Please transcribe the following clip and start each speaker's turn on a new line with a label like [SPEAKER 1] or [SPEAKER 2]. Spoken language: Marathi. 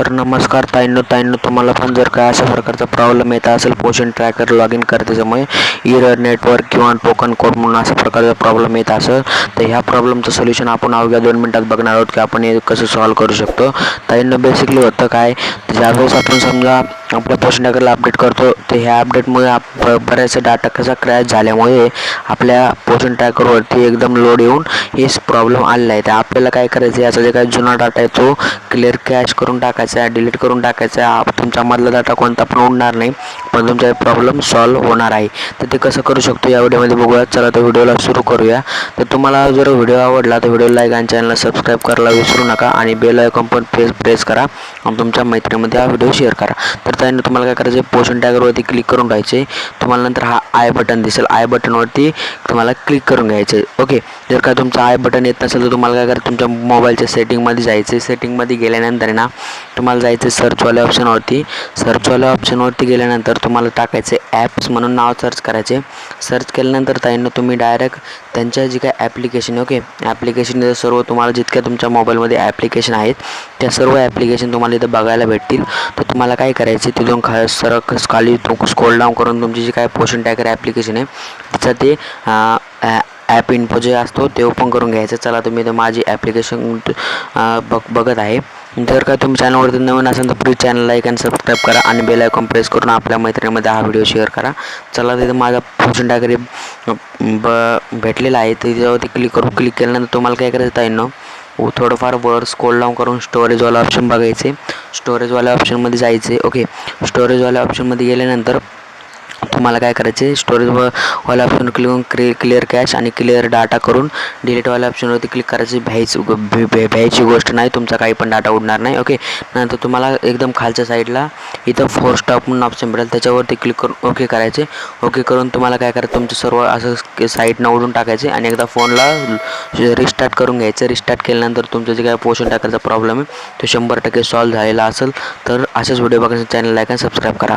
[SPEAKER 1] तर नमस्कार ताईंनो ताईंनो तुम्हाला पण जर काय अशा प्रकारचा प्रॉब्लेम येत असेल पोषण ट्रॅकर लॉग इन करतेच्यामुळे इरर नेटवर्क किंवा टोकन कोड म्हणून अशा प्रकारचा प्रॉब्लेम येत असेल तर ह्या प्रॉब्लेमचं सोल्युशन आपण अवघ्या दोन मिनटात बघणार आहोत की आपण हे कसं सॉल्व करू शकतो. ताईंनो बेसिकली होतं काय? ज्यावेळेस आपण समजा आपल्या पोषण अपडेट करतो. तर ह्या अपडेटमुळे आप बऱ्याचशा डाटा कसा क्रॅश झाल्यामुळे आपल्या पोषण ट्रॅकरवरती एकदम लोड येऊन हेच प्रॉब्लेम आलेला आहे. तर आपल्याला काय करायचं याचा जे काही जुना डाटा आहे तो क्लिअर कॅश करून टाकायचा आहे डिलीट करून टाकायचा आहे. तुमचा मधला डाटा कोणता पण उडणार नाही पण तुमचा प्रॉब्लेम सॉल्व होणार आहे. तर ते कसं करू शकतो या व्हिडिओमध्ये बघूया. चला तर व्हिडिओला सुरू करूया. तर तुम्हाला जर व्हिडिओ आवडला तर व्हिडिओ लाईक आणि चॅनलला सबस्क्राईब करायला विसरू नका. आणि बेल आयकॉन पण प्रेस प्रेस करा. आणि तुमच्या मैत्रिणीमध्ये हा व्हिडिओ शेअर करा. तर त्याने तुम्हाला काय करायचं आहे पोषण टॅगरवरती क्लिक करून राहायचे तुम्हाला नंतर हा आय बटन दिसेल. आय बटनवरती तुम्हाला क्लिक करून घ्यायचं आहे ओके जर का तुमचं आय बटन येत नसेल तर तुम्हाला काय करायचं? तुमच्या मोबाईलच्या सेटिंगमध्ये जायचं आहे सेटिंगमध्ये गेल्यानंतर ना तुम्हाला जायचं आहे सर्चवाल्या ऑप्शनवरती सर्चवाल्या ऑप्शनवरती गेल्यानंतर तुम्हाला टाकायचे ॲप्स म्हणून नाव सर्च करायचे सर्च केल्यानंतर ताईंना तुम्ही डायरेक्ट त्यांच्या जी काय ॲप्लिकेशन ओके ॲप्लिकेशन सर्व तुम्हाला जितक्या तुमच्या मोबाईलमध्ये ॲप्लिकेशन आहेत त्या सर्व ॲप्लिकेशन तुम्हाला इथं बघायला भेटतील. तर तुम्हाला काय करायचे तिथून खा सरक खाली स्कोल डाऊन करून तुमची जी काय पोषण टॅकर ॲप्लिकेशन आहे तिचं ते ॲप इन्फो जे असतो ते ओपन करून घ्यायचं. चला तुम्ही इथं माझी ॲप्लिकेशन बघ बघत आहे. जर का तुम्ही चॅनलवरती नवीन असेल तर प्लीज चॅनल लाईक आणि सबस्क्राईब करा आणि बेल आयकॉन प्रेस करून आपल्या मैत्रिणीमध्ये हा व्हिडिओ शेअर करा. चला तिथं माझा पोषण टाकरी ब भेटलेला आहे. त्याच्यावरती क्लिक करून क्लिक केल्यानंतर तुम्हाला काय करायचं आहे ना थोडंफार वर स्कोल डाऊन करून स्टोरेजवाला ऑप्शन बघायचे. स्टोरेजवाल्या ऑप्शनमध्ये जायचे. ओके स्टोरेजवाल्या ऑप्शनमध्ये गेल्यानंतर तुम्हाला काय करायचे? स्टोरेज व वाल्या ऑप्शन क्लिक करून क्लि क्लिअर कॅश आणि क्लिअर डाटा करून डिलीटवाल्या ऑप्शनवरती क्लिक करायची. भ्यायची भ्यायची गोष्ट नाही तुमचा काही पण डाटा उडणार नाही ओके नंतर तुम्हाला एकदम खालच्या साईडला इथं फोर स्टॉप म्हणून ऑप्शन भेटेल. त्याच्यावरती क्लिक करून ओके करायचे. ओके करून तुम्हाला काय करायचं? तुमचं सर्व असं साईटनं उडून टाकायचे आणि एकदा फोनला रिस्टार्ट करून घ्यायचं. रिस्टार्ट केल्यानंतर तुमचं जे काय पोषण टाकायचा प्रॉब्लेम आहे तो शंभर टक्के सॉल्व्ह झालेला असेल. तर असेच व्हिडिओ बघण्यासाठी चॅनल लाईक आणि सबस्क्राईब करा.